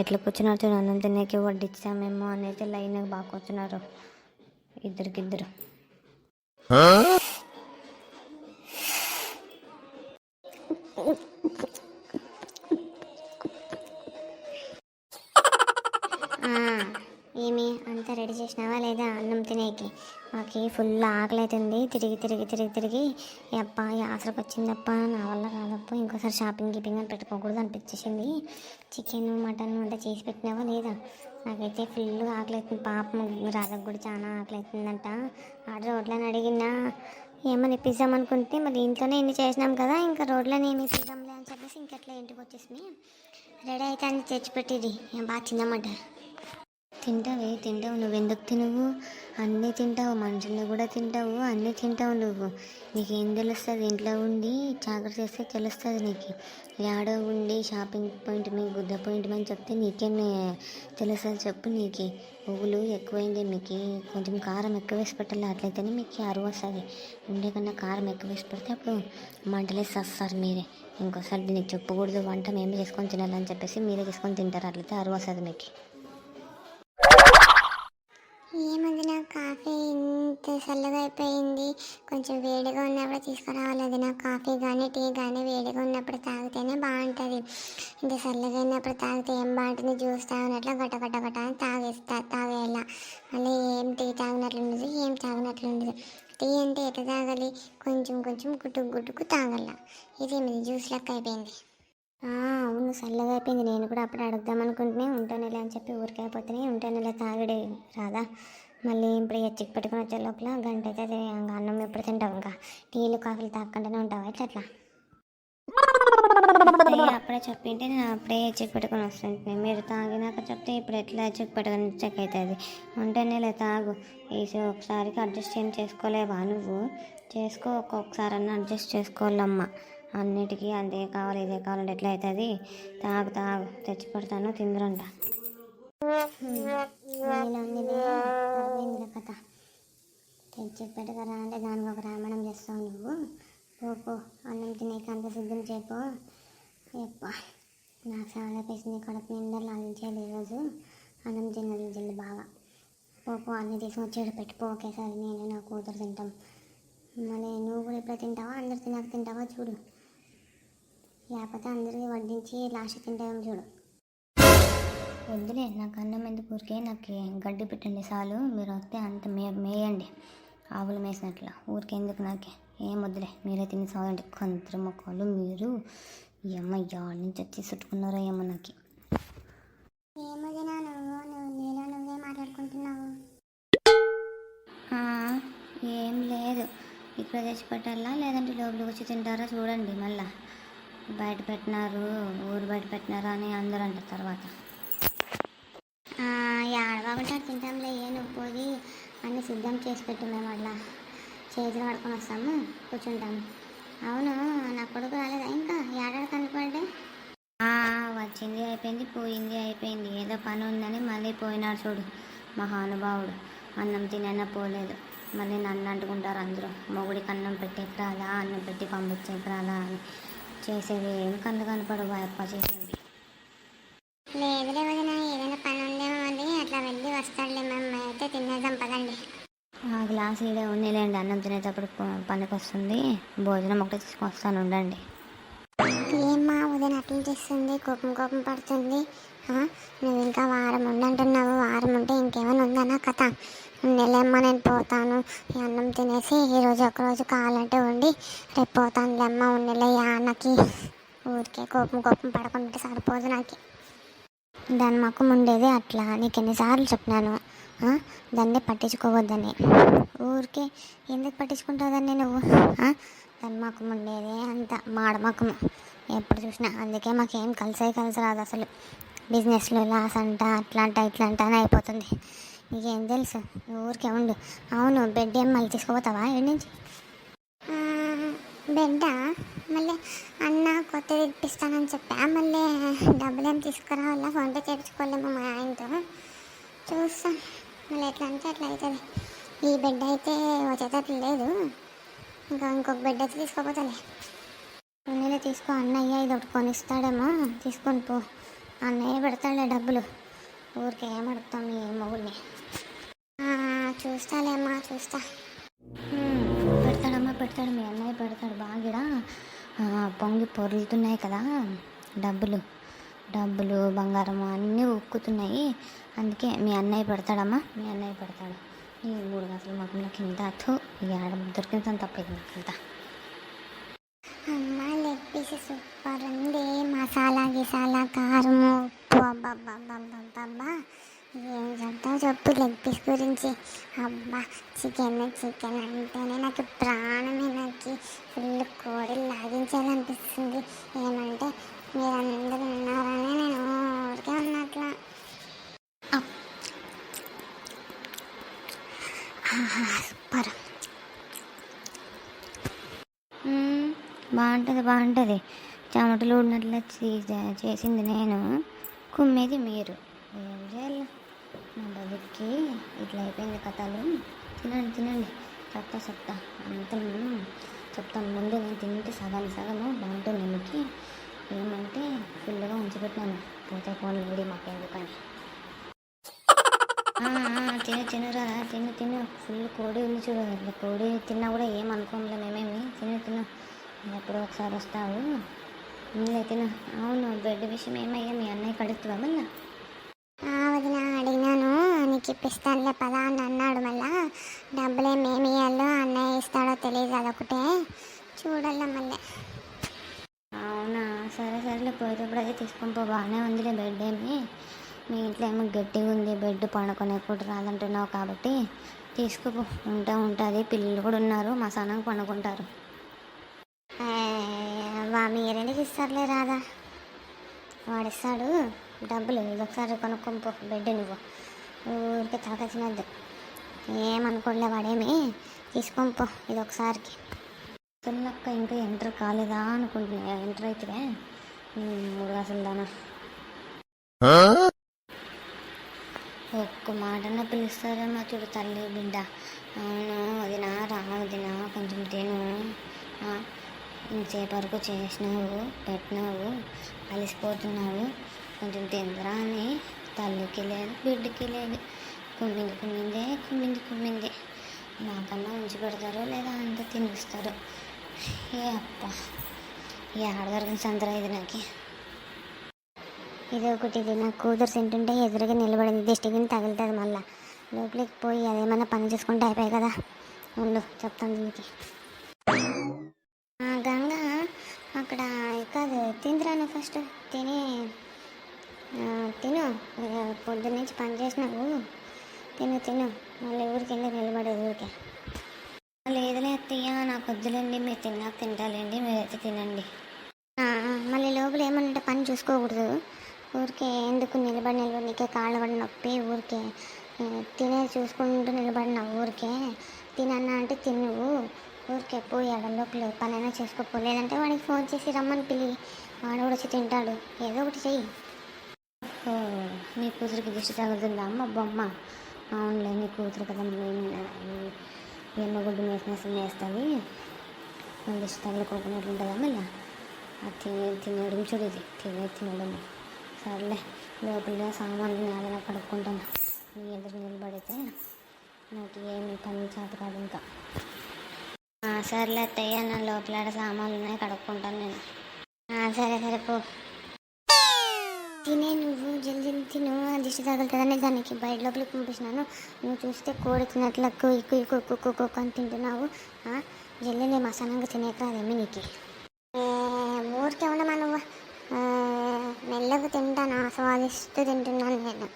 ఎట్లా కూర్చున్నారు చూడండి అన్నం తినేకి వడ్డిచ్చామేమో అనేది లైన్గా బాగా కూర్చున్నారు. ఇద్దరికిద్దరు ఆ, ఏమి అంతా రెడీ చేసినావా లేదా అన్నం తినేకి మాకు ఫుల్ ఆకలి అవుతుంది తిరిగి తిరిగి తిరిగి తిరిగి అప్ప ఆసరకు వచ్చిందప్ప నా వల్ల కాదప్ప ఇంకోసారి షాపింగ్ కీపింగ్ అని పెట్టుకోకూడదు అనిపించేసింది. చికెన్ మటన్ అంతా చేసి పెట్టినావా లేదా? నాకైతే ఫుల్ ఆకలి అవుతుంది పాపం రాధకు కూడా చాలా ఆకలి అవుతుందంట ఆర్డర్ రోడ్లని అడిగినా ఏమని ఇప్పిద్దాం అనుకుంటే మరి ఇంట్లోనే ఇన్ని చేసినాం కదా ఇంకా రోడ్లని ఏమి ఇప్పిద్దాంలే అని చెప్పేసి ఇంకట్లా ఇంటికి వచ్చేసి రెడీ అయితే అని తెచ్చిపెట్టేది ఏం బాగా తిందామంట తింటావే తింటావు నువ్వు ఎందుకు తినవు? అన్నీ తింటావు మనుషుల్ని కూడా తింటావు అన్నీ తింటావు నువ్వు. నీకు ఏం తెలుస్తుంది? ఇంట్లో ఉండి జాగ్రత్త చేస్తే తెలుస్తుంది నీకు. యాడో ఉండి షాపింగ్ పాయింట్ మీ గుద్ద పాయింట్ అని చెప్తే నీకేం తెలుస్తుంది చెప్పు నీకు. పువ్వులు ఎక్కువైంది మీకు. కొంచెం కారం ఎక్కువ వేసి పెట్టాలి. అట్లయితేనే మీకు అరువు వస్తుంది. ఉండే కన్నా కారం ఎక్కువ వేసి పెడితే అప్పుడు మంటలేసి వస్తారు మీరే. ఇంకోసారి దీనికి చెప్పకూడదు. వంట మేమే చేసుకొని తినాలని చెప్పేసి మీరే చేసుకొని తింటారు. అట్లయితే అరువు వస్తుంది మీకు. ఏముంది నా కాఫీ ఇంత చల్లగా అయిపోయింది. కొంచెం వేడిగా ఉన్నప్పుడు తీసుకురావాలి అది. నా కాఫీ కానీ టీ కానీ వేడిగా ఉన్నప్పుడు తాగితేనే బాగుంటుంది. ఇంత చల్లగా అయినప్పుడు తాగితే ఏం బాగుంటుంది? జ్యూస్ తాగినట్లు గట గట గట అని తాగేస్తా తాగేలా. మళ్ళీ ఏం టీ తాగినట్లు ఉండదు ఏం తాగినట్లు ఉండదు. టీ అంటే ఎట్లా తాగాలి? కొంచెం కొంచెం గుట్టుకు గుట్టుకు తాగల. ఇది జ్యూస్ లెక్క అయిపోయింది. అవును చల్లగా అయిపోయింది. నేను కూడా అప్పుడే అడుగుదాం అనుకుంటున్నా ఉంటానులే అని చెప్పి ఊరికే అయిపోతున్నాయి ఉంటానులే. తాగడే రాదా? మళ్ళీ ఇప్పుడు ఎచ్చికి పెట్టుకుని వచ్చే లోపల గంట అయితే ఇంకా అన్నం ఎప్పుడు తింటావు? ఇంకా టీలు కాఫీలు తాగకుండానే ఉంటావు? ఎట్లా అట్లా? అప్పుడే చెప్పింటే నేను అప్పుడే చెక్ పెట్టుకొని వస్తుంటే మీరు తాగినాక చెప్తే ఇప్పుడు ఎట్లా చెక్ పెట్టుకొని చెక్ అవుతుంది ఉంటేనే తాగు. ఈ ఒకసారికి అడ్జస్ట్ ఏం చేసుకోలేవా నువ్వు? చేసుకో ఒక్కొక్కసారన్నా అడ్జస్ట్ చేసుకోవాలమ్మా. అన్నిటికీ అదే కావాలి ఇదే కావాలంటే ఎట్లా అవుతుంది? తాగు తాగు తెచ్చి పెడతాను తిందురంట. కథ. తెచ్చి పెట్టుకరా అంటే దానికి ఒక రామాయణం చేస్తావు నువ్వు. పో పో అన్నం తినేక అంత సిద్ధం చేయపో ఎప్ప నాకు చాలా పేసింది కడుపు నిండా లాలించేది ఈరోజు. అన్నం తిన్నది బాగా. పో పో అన్ని తీసుకొచ్చి పెట్టుకో ఒకేసారి. నేను నా కూతురు తింటాం. మళ్ళీ నువ్వు కూడా ఇప్పుడు తింటావా? అందరు తిన్నాక తింటావా? చూడు. లేకపోతే అందరికీ వడ్డించి లాస్ట్ తింటామో చూడు. వద్దులే నాకు అన్నం ఎందుకు ఊరికే నాకు గడ్డి పెట్టండి చాలు మీరు వస్తే అంత మే మేయండి. ఆవులు మేసినట్లు ఊరికే ఎందుకు నాకే? ఏం వద్దులే మీరే తిని చాలండి. కంత్రి మొక్కలు మీరు అమ్మ యాడ్ నుంచి వచ్చి చుట్టుకున్నారో ఏమో నాకు. ఏమదినా నువ్వు నువ్వు నీలో నువ్వే మాట్లాడుకుంటున్నావు. ఏం లేదు. ఇక్కడ తెచ్చి పెట్టాలా లేదంటే లోపలికి వచ్చి తింటారా చూడండి మళ్ళా. బయట పెట్టినారు ఊరు బయట పెట్టినారా అని అందరూ అంటారు తర్వాత. ఏడవకుంటారు తింటాంలే ఏ నువ్వు పోయి అన్ని సిద్ధం చేసి పెట్టు మేము అట్లా చేతులు పడుకొని వస్తాము కూర్చుంటాము. అవును నా కొడుకు రాలేదా ఇంకా? ఏడాడు కనుకోండి ఆ, వచ్చింది అయిపోయింది పోయింది అయిపోయింది. ఏదో పని ఉందని మళ్ళీ పోయినాడు చూడు మహానుభావుడు. అన్నం తినైనా పోలేదు. మళ్ళీ నన్ను అంటుకుంటారు అందరూ మొగుడికి అన్నం పెట్టేకి రాలా? అన్నం పెట్టి పంపించేకి రాలా? అని. చేసేది? ఏం కళ్ళు కనపడు అప్ప చేసేది? లేదులే వదిన ఏదైనా పని ఉందేమో మళ్ళీ అట్లా వెళ్ళి వస్తాడులే మేము అయితే తినేద్దాం పదండి ఆ గ్లాస్ ఇదే ఉన్నిలేండి అన్నం తినేటప్పుడు పనికి వస్తుంది భోజనం ఒకటి తీసుకొస్తాను ఉండండి. ఏమ్మా ఉదయం అట్లా చేస్తుంది? కోపం కోపం పడుతుంది. నువ్వు ఇంకా వారం ఉండంటున్నావు వారం ఉంటే ఇంకేమైనా ఉందన్నా కథ? నెలమ్మ నేను పోతాను. ఈ అన్నం తినేసి ఈరోజు ఒకరోజు కావాలంటే ఉండి రేపు పోతాను లేమ్మ ఉన్నెలే అన్నకి. ఊరికే కోపం కోపం పడకుండా సరిపోదు నాకు. దాని మాకు ఉండేది అట్లా. నీకు ఎన్నిసార్లు చెప్పినాను దాన్ని పట్టించుకోవద్దని. ఊరికే ఎందుకు పట్టించుకుంటావని నువ్వు ఆ? దాని ఉండేది అంత మాడ ఎప్పుడు చూసినా అందుకే మాకేం కలిసే కలిసి రాదు అసలు. బిజినెస్లో లాస్ అంట అట్లా అంట ఇట్లా అంట అని అయిపోతుంది. నీకేం తెలుసు? ఊరికే ఉండు. అవును బెడ్ ఏం మళ్ళీ తీసుకోపోతావా ఏడు నుంచి? బిడ్డ మళ్ళీ అన్న కొత్తది ఇప్పిస్తానని చెప్పా. మళ్ళీ డబ్బులు ఏం తీసుకురావాలా ఫోన్పే చేయించుకోలేము మా ఆయనతో. చూస్తాం. మళ్ళీ ఎట్లా అంటే అట్లా అవుతుంది ఈ బిడ్డ అయితే వచ్చేటట్లు లేదు. ఇంకా ఇంకొక బిడ్డ అయితే తీసుకోపోతాలే. తీసుకో. అన్నయ్య ఇది ఒకటి కొనిస్తాడేమో. తీసుకొని పో. అన్నయ్య పెడతాడులే డబ్బులు. ఊరికే ఏమడుగుతాం మీ మొగుడిని. చూస్తాలేమ్మా చూస్తా. పెడతాడమ్మా పెడతాడు. మీ అన్నయ్య పెడతాడు బాగా పొంగి పొరులుతున్నాయి కదా డబ్బులు. డబ్బులు బంగారం అన్నీ ఉక్కుతున్నాయి. అందుకే మీ అన్నయ్య పెడతాడమ్మా మీ అన్నయ్య పెడతాడు. ఈ మూడు గంటల మొక్కల కింద థూ, ఈ ఆడ దొరికిన తప్పైంది అంతా. అమ్మ లెగ్ పీస్ సూపర్. ఉంది మసాలా గిసాలా కారము ఉప్పు. అబ్బా ఏం చెప్తావు చెప్పు లెగ్ పీస్ గురించి. అబ్బా చికెన్ చికెన్ అంటేనే నాకు ప్రాణమే. నాకు ఫుల్ కోడి లాగించాలనిపిస్తుంది. ఏమంటే మీరందరూ ఉన్నారని నేను ఊరికే ఉన్నట్లా. సూపర్. బాగుంటుంది బాగుంటుంది. చెమటలు ఉన్నట్లు చే- చేసింది నేను. కుమ్మేది మీరు. ఏం చేయాలి? నా బజెట్కి ఇట్లా అయిపోయింది కథలు. తినండి తినండి. చెప్తా చెప్తా. అంత చెప్తాను. ముందు నేను తింటే సగం సగము బాగుంటుంది మీకు ఏమంటే ఫుల్గా ఉంచిపెట్టినాను. పోతే ఫోన్ వీడి మాకెందుకని ఆ, తిను తినురా తిను తిను. ఫుల్ కోడి ఉంది చూడు. కోడి తిన్నా కూడా ఏం మేమేమి. తిను తిను. ఎప్పుడో ఒకసారి వస్తావు. ఇందులో తిను. అవును బెడ్ విషయం ఏమయ్యా? మీ అన్నయ్య కడుగుతావా మళ్ళీ నీకు ఇప్పిస్తానులే పదా అని అన్నాడు మళ్ళా. డబ్బులు ఏమి ఇవ్వాలో అన్నయ్య ఇస్తాడో తెలియదు అదొకటే చూడాల మళ్ళీ. అవునా? సరే సరేలే పోయేటప్పుడు అదే తీసుకొని పో బాగానే ఉందిలే బెడ్ ఏమి. మీ ఇంట్లో ఏమో గట్టిగా ఉంది బెడ్ పడుకునే కూడా రాదంటున్నావు కాబట్టి తీసుకుపో ఉంటా ఉంటుంది. పిల్లలు కూడా ఉన్నారు మా సన్నంగా పండుకుంటారు వా మీరెందుకు ఇస్తారులే రాదా? వాడిస్తాడు డబ్బులు ఇదొకసారి కొనుక్కొని పో బెడ్ నువ్వు. ఊరికే తలక తినద్దు. ఏమనుకోలే వాడేమి. తీసుకొని పో ఇదొకసారికి పిల్లక్క ఇంకా ఎంటర్ కాలేదా అనుకుంటున్నా. ఎంటర్ అయితే మూడు అసలు దానా. ఒక్క మాటన పిలుస్తారేమో చూడు తల్లి బిడ్డ. అవును వదిన రా వదిన కొంచెం తిను. ఇంతసేపు వరకు చేసినావు పెట్టినావు అలసిపోతున్నావు. కొంచెం తిందరా అని తల్లికి లేదు బిడ్డకి లేదు. కుమ్మింది కుమ్మిందే కుమ్మింది కుమ్మిందే. నాకన్నా ఉంచి పెడతారో లేదా అంత తినిస్తారు ఏ అప్ప ఏడ ఆడదొరికిన సంతరా ఇది నాకు. ఇది ఒకటి ఇది నా కూతురు తింటుంటే ఎదురుగా నిలబడింది. దిష్టికి తగులుతుంది మళ్ళా. లోపలికి పోయి అదేమన్నా పని చేసుకుంటే అయిపోయాయి కదా. ఉండు చెప్తాను దీనికి. గంగ అక్కడ కాదు తిందిరాను ఫస్ట్. తిని తిను. పొద్దున్న నుంచి పని చేసినావు. తిను తిను. మళ్ళీ ఊరికి వెళ్ళి నిలబడేది ఊరికే? లేదులే అత్తయ్య నాకు వద్దులేండి. మీరు తిన్నాక తింటాలేండి. మీరైతే తినండి. మళ్ళీ లోపల ఏమన్నా పని చూసుకోకూడదు. ఊరికే ఎందుకు నిలబడి నిలబడి నీకే కాళ్ళ పడి నొప్పి ఊరికే. తినే చూసుకుంటూ నిలబడిన ఊరికే. తినన్నా అంటే తిన్నువు ఊరికే పోయి ఆడ పనైనా చేసుకోపో లేదంటే వాడికి ఫోన్ చేసి రమ్మని పిలి. వాడు కూడా వచ్చి తింటాడు. ఏదో ఒకటి చెయ్యి. ఓ మీ కూతురికి దిష్టి తగులుతుందా? అమ్మ బొమ్మ. అవునులే నీ కూతురు కదా ఎన్నగుడ్డు మేసిన మేస్తుంది. దిష్టి తగులుకోకున్నట్టు ఉంటుందా మళ్ళీ? అది తినే తినడం చూడు ఇది. తినే తినడం సర్లే లోపల సామాన్లు నేలలో కడుక్కుంటాను నీ ఎదురు నిలబడితే నాకు ఏమి పని చేత కాదు ఇంకా. సర్లే అత్తయ్య నా లోపల ఆడ సామాన్లు ఉన్నాయి కడుక్కుంటాను నేను. సరే సరే పో. తినే నువ్వు జల్ది జల్ది తిను దిష్టి తగులుతుందని దానికి బయట లోపలికి పంపించినాను. నువ్వు చూస్తే కోడి తిన్నట్లు ఎక్కువ ఎక్కువ ఎక్కువ ఎక్కువ అని తింటున్నావు. ఆ, జల్ది నేను మసానంగా తినేకరాదేమి నీకు? ఊరికే ఉండమా నువ్వు? మెల్లగా తింటాను ఆస్వాదిస్తూ తింటున్నాను నేను.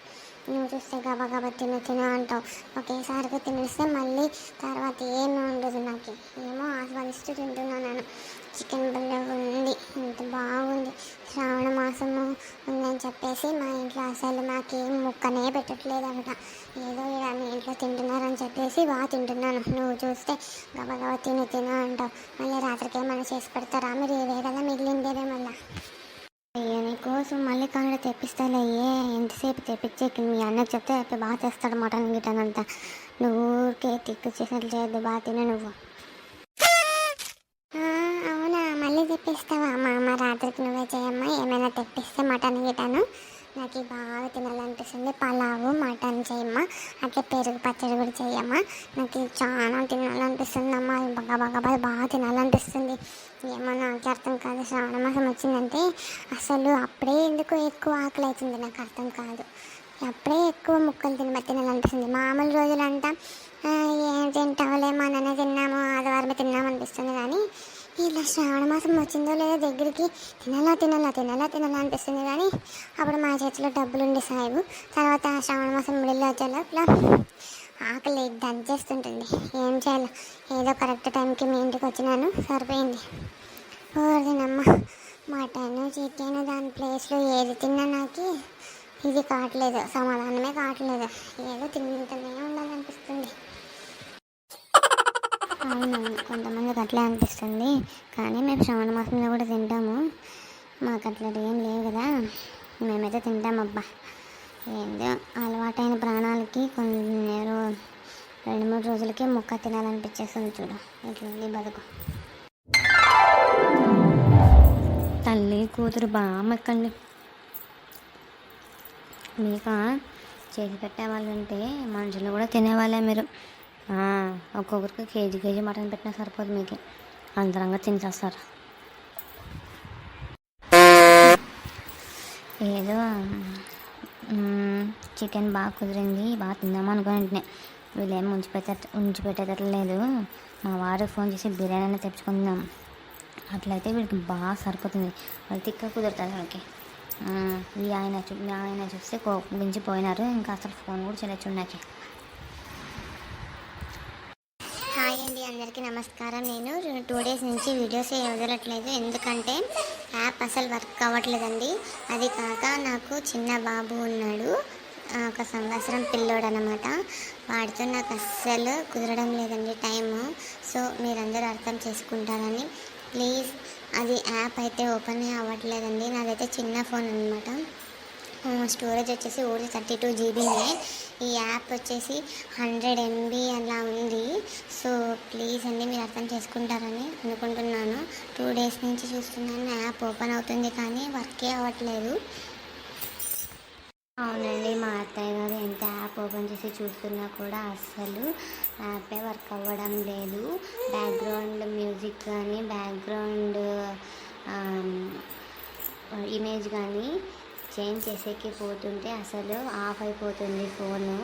నువ్వు చూస్తే గబా గబా తిను తిన అంటావు. ఒకేసారిగా తినేస్తే మళ్ళీ తర్వాత ఏమీ ఉండదు నాకు. ఏమో ఆస్వాదిస్తూ తింటున్నాను చికెన్ భలే ఉంది ఎంత బాగుంది. శ్రావణ మాసము ఉందని చెప్పేసి మా ఇంట్లో అసలు మాకేం ముక్కనే పెట్టట్లేదు ఏదో ఇలా మీ ఇంట్లో తింటున్నారని చెప్పేసి బాగా తింటున్నాను. నువ్వు చూస్తే గబగబా తిన తిన అంటావు. మళ్ళీ రాత్రికి ఏమైనా చేసి పెడతారా? మీరు ఇవే కదా మిగిలిందేవే మళ్ళీ. అయ్యో నీకోసం మళ్ళీ కాడ తెప్పిస్తాలే ఏ? ఎంతసేపు తెప్పించేకి మీ అన్నకు చెప్తే బాగా చేస్తాడు మటన్ గిటన్ అంతా నువ్వు ఊరికే తిక్కు చేసినట్లు చేయొద్దు బాగా తిన నువ్వు ఆ, అవునా మళ్ళీ తెప్పిస్తావా మా అమ్మ రాత్రికి నువ్వే చేయమ్మా ఏమైనా తెప్పిస్తే మటన్ గిటాను బాగా తినాలనిపిస్తుంది పలావు మటన్ చేయమ్మా అట్లా పెరుగు పచ్చడి కూడా చేయమ్మా నాకు ఇది చాలా తినాలనిపిస్తుంది అమ్మా ఇది బాగా బాగా బాగా బాగా తినాలనిపిస్తుంది ఏమో నాకు అర్థం కాదు. శ్రావణ మాసం వచ్చిందంటే అసలు అప్పుడే ఎందుకు ఎక్కువ ఆకలి అవుతుంది నాకు అర్థం కాదు. అప్పుడే ఎక్కువ ముక్కలు తిన తినాలనిపిస్తుంది మామూలు రోజులంతా ఏం తింటావులే నాన్న తిన్నాము ఆదివారమే తిన్నాము అనిపిస్తుంది కానీ ఇలా శ్రావణ మాసం వచ్చిందో లేదో దగ్గరికి తినాలా తినాలా తినాలా తినాలా అనిపిస్తుంది కానీ అప్పుడు మా చేతిలో డబ్బులు ఉండి సాయిబు. తర్వాత శ్రావణ మాసం మిడిల్లో వచ్చే లోపల ఆకలి దంచేస్తుంటుంది. ఏం చేయాలి? ఏదో కరెక్ట్ టైంకి మీ ఇంటికి వచ్చినాను సరిపోయింది. ఓరినమ్మ మటన్ చికెన్ దాని ప్లేస్లో ఏది తిన్నా నాకు ఇది కావట్లేదు సమాధానమే కావట్లేదు. ఏదో తింటూనే ఉండాలనిపిస్తుంది. అవునవును కొంతమందికి అట్లే అనిపిస్తుంది. కానీ మేము శ్రవణ మాసంలో కూడా తింటాము. మాకు అట్లా ఏం లేవు కదా. మేమైతే తింటామబ్బా. ఏందో అలవాటైన ప్రాణాలకి కొన్ని రెండు మూడు రోజులకే ముక్క తినాలనిపించేస్తుంది చూడు. ఇట్లా బతుకు. తల్లి కూతురు బాగా మెక్కండి మీకు? చేసి పెట్టే వాళ్ళు ఉంటే మనుషులు కూడా తినేవాళ్ళే మీరు. ఒక్కొక్కరికి కేజీ కేజీ మటన్ పెట్టినా సరిపోదు మీకు. అందరంగా తినేస్తారు ఏదో చికెన్ బాగా కుదిరింది బాగా తిందాం అనుకుని వెంటనే వీళ్ళేమో ఉంచి పెట్ట ఉంచి పెట్టేటట్లేదు మా వారు ఫోన్ చేసి బిర్యానీ తెచ్చుకుందాం అట్లయితే వీడికి బాగా సరిపోతుంది. వాళ్ళు తిక్క కుదురుతుంది వాళ్ళకి ఈ ఆయన చూ మీ ఆయన చూస్తే కోపం మించిపోయినారు. ఇంకా అసలు ఫోన్ కూడా చేయొచ్చు నాకు. హాయ్ అండి అందరికీ నమస్కారం. నేను టూ డేస్ నుంచి వీడియోస్ వదలట్లేదు. ఎందుకంటే యాప్ అసలు వర్క్ అవ్వట్లేదండి. అది కాక నాకు చిన్న బాబు ఉన్నాడు. ఒక సంవత్సరం పిల్లోడు అనమాట వాడితో నాకు అస్సలు కుదరడం లేదండి టైము. సో మీరందరూ అర్థం చేసుకుంటారని ప్లీజ్. అది యాప్ అయితే ఓపెన్ అవ్వట్లేదండి. నాదైతే చిన్న ఫోన్ అనమాట స్టోరేజ్ వచ్చేసి ఓన్లీ థర్టీ టూ జీబీనే ఈ యాప్ వచ్చేసి హండ్రెడ్ ఎంబీ అలా ఉంది. సో ప్లీజ్ అండి మీరు అర్థం చేసుకుంటారని అనుకుంటున్నాను. టూ డేస్ నుంచి చూస్తున్నాను యాప్ ఓపెన్ అవుతుంది కానీ వర్కే అవ్వట్లేదు. అవునండి. మా అత్తయ్య గారు ఎంత యాప్ ఓపెన్ చేసి చూస్తున్నా కూడా అస్సలు యాపే వర్క్ అవ్వడం లేదు. బ్యాక్గ్రౌండ్ మ్యూజిక్ కానీ బ్యాక్గ్రౌండ్ ఇమేజ్ కానీ చేంజ్ చేసేకి పోతుంటే అసలు ఆఫ్ అయిపోతుంది ఫోను.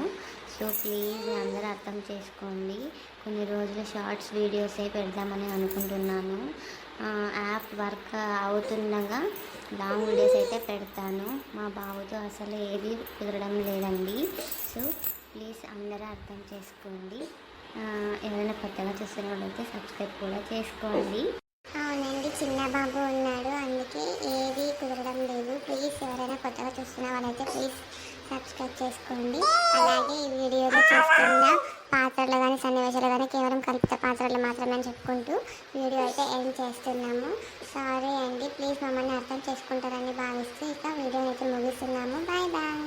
సో ప్లీజ్ అందరూ అర్థం చేసుకోండి. కొన్ని రోజులు షార్ట్స్ వీడియోసే పెడదామని అనుకుంటున్నాను. యాప్ వర్క్ అవుతుండగా లాంగ్ వీడియోస్ అయితే పెడతాను. మా బాబుతో అసలు ఏది కుదరడం లేదండి. సో ప్లీజ్ అందరూ అర్థం చేసుకోండి. ఏదైనా ఎవరైనా కొత్తగా చూస్తున్న వాళ్ళైతే సబ్స్క్రైబ్ కూడా చేసుకోండి. అవునండి చిన్న బాబు ఉన్నాడు. అందుకే ఏది కుదరడం లేదు. ప్లీజ్ ఎవరైనా కొత్తగా చూస్తున్న వాళ్ళైతే ప్లీజ్ సబ్స్క్రైబ్ చేసుకోండి. అలాగే ఈ వీడియోలో చూస్తున్న పాత్రలు కానీ సన్నివేశాలు కానీ కేవలం కల్పిత పాత్రలు మాత్రమే అని చెప్పుకుంటూ వీడియో అయితే ఎండ్ చేస్తున్నాము. సారీ అండి. ప్లీజ్ మమ్మల్ని అర్థం చేసుకుంటారని భావిస్తూ ఇక వీడియోని అయితే ముగిస్తున్నాము. Bye bye